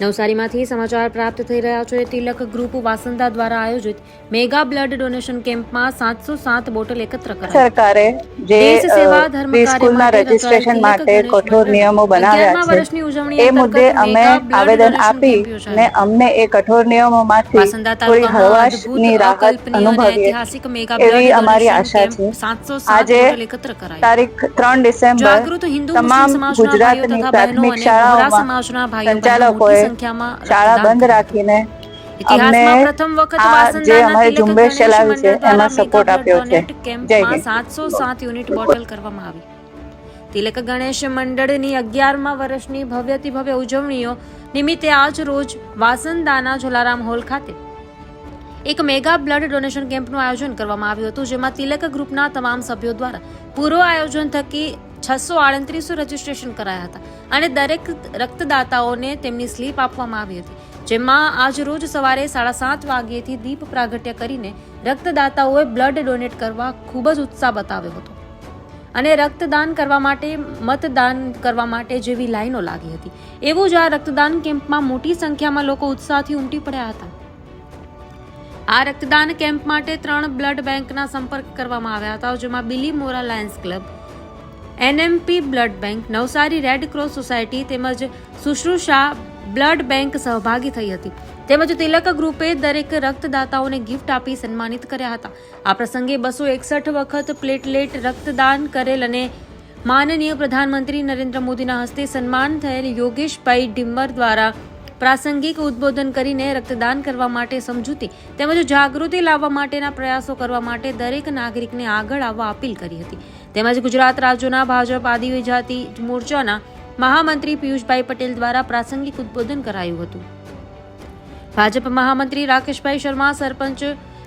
નવસારીમાંથી સમાચાર પ્રાપ્ત થઈ રહ્યા છે. તિલક ગ્રુપ વાસંદા દ્વારા આયોજિત મેગા બ્લડ ડોનેશન કેમ્પમાં સાતસો સાત બોટલ એકત્ર કરાઈ. સરકારે જે સેવા ધર્મ સ્કૂલના રજીસ્ટ્રેશન માટે કઠોર નિયમો બનાવ્યા છે. એ મુદ્દે અમે આવેદન આપી ને અમને એ કઠોર નિયમોમાંથી થોડી હળવાશની રાહત અનુભવીએ ઐતિહાસિક મેગા બ્લડ એવી અમારી આશા છે. 707 આજે બોટલ એકત્ર કરાઈ. તારીખ ત્રણ ડિસેમ્બર તમામ ગુજરાતની પ્રાથમિક શાળાઓમાં સંચાલકોએ સંખ્યામાં શાળા બંધ રાખીને ઇતિહાસમાં અમને પ્રથમ વખત જે અમારી ઝુંબેશ ચલાવી છે એમાં સપોર્ટ આપ્યો છે. જય હિન્દ. સાતસો સાત યુનિટ બોટલ કરવામાં આવી. તિલક ગણેશ મંડળની અગિયારમા વર્ષની ભવ્યથી ભવ્ય ઉજવણીઓ નિમિત્તે આજ રોજ વાસંદાના જલારામ હોલ ખાતે એક મેગા બ્લડ ડોનેશન કેમ્પનું આયોજન કરવામાં આવ્યું હતું જેમાં તિલક ગ્રુપના તમામ સભ્યો દ્વારા પૂર્વ આયોજન થકી છસો આડત્રીસો રજીસ્ટ્રેશન કરાયા હતા અને દરેક રક્તદાતાઓને તેમની સ્લીપ આપવામાં આવી હતી, જેમાં આજ રોજ સવારે સાડા સાત વાગ્યેથી દીપ પ્રાગટ્ય કરીને રક્તદાતાઓએ બ્લડ ડોનેટ કરવા ખૂબ જ ઉત્સાહ બતાવ્યો હતો. અને રક્તદાન કરવા માટે, મતદાન કરવા માટે જેવી લાઈનો લાગી હતી. એવું જ આ રક્તદાન કેમ્પમાં મોટી સંખ્યામાં લોકો ઉત્સાહથી ઉમટી પડ્યા હતા. આ રક્તદાન કેમ્પ માટે ત્રણ બ્લડ બેંકના સંપર્ક કરવામાં આવ્યા હતા, જેમાં Bilimora Lions Club NMP blood bank, Navsari Red Cross Society તેમજ શુશ્રુષા બ્લડ બેંક સહભાગી થઈ હતી. તેમજ તિલક ગ્રુપે દરેક રક્તદાતાઓને ગિફ્ટ આપી સન્માનિત કર્યા હતા. આ પ્રસંગે બસો એકસઠ વખત પ્લેટલેટ રક્તદાન કરેલ અને માનનીય પ્રધાનમંત્રી નરેન્દ્ર મોદીના હસ્તે સન્માન થયેલ યોગેશભાઈ ડિમ્બર દ્વારા પ્રાસંગિક ઉદ્બોધન કરીને રક્તદાન કરવા માટે સમજૂતી તેમજ જાગૃતિ લાવવા માટેના પ્રયાસો કરવા માટે દરેક નાગરિકને આગળ આવવા અપીલ કરી હતી. તેમજ ગુજરાત રાજ્યોના ભાજપ આદિજાતિ મોરચાના મહામંત્રી પિયુષભાઈ પટેલ દ્વારા પ્રાસંગિક ઉદબોધન કરાયું હતું. ભાજપ મહામંત્રી રાકેશભાઈ શર્મા, સરપંચ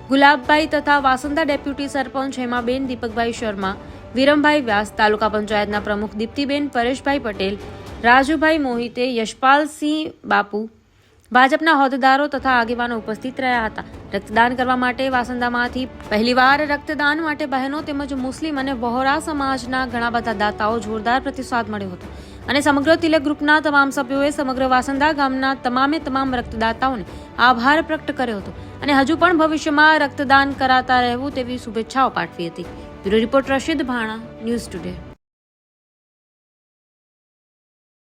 ગુલાબભાઈ તથા વાસંદા ડેપ્યુટી સરપંચ હેમાબેન, દીપકભાઈ શર્મા, વિરમભાઈ વ્યાસ, તાલુકા પંચાયતના પ્રમુખ દીપ્તિબેન પરેશભાઈ પટેલ, રાજુભાઈ મોહિતે, યશપાલસિંહ બાપુ ભાજપના હોદ્દેદારો તથા આગેવાનો ઉપસ્થિત રહ્યા હતા. રક્તદાન કરવા માટે વાસંદામાંથી પહેલીવાર રક્તદાન માટે બહેનો તેમજ મુસ્લિમ અને વહોરા સમાજના ઘણા બધા દાતાઓ જોરદાર પ્રતિસાદ મળ્યો હતો. અને સમગ્ર તિલક ગ્રુપના તમામ સભ્યોએ સમગ્ર વાસંદા ગામના તમામે તમામ રક્તદાતાઓને આભાર પ્રકટ કર્યો હતો અને હજુ પણ ભવિષ્યમાં રક્તદાન કરાતા રહેવું તેવી શુભેચ્છાઓ પાઠવી હતી. Bureau report Rashid Bhana, News Today.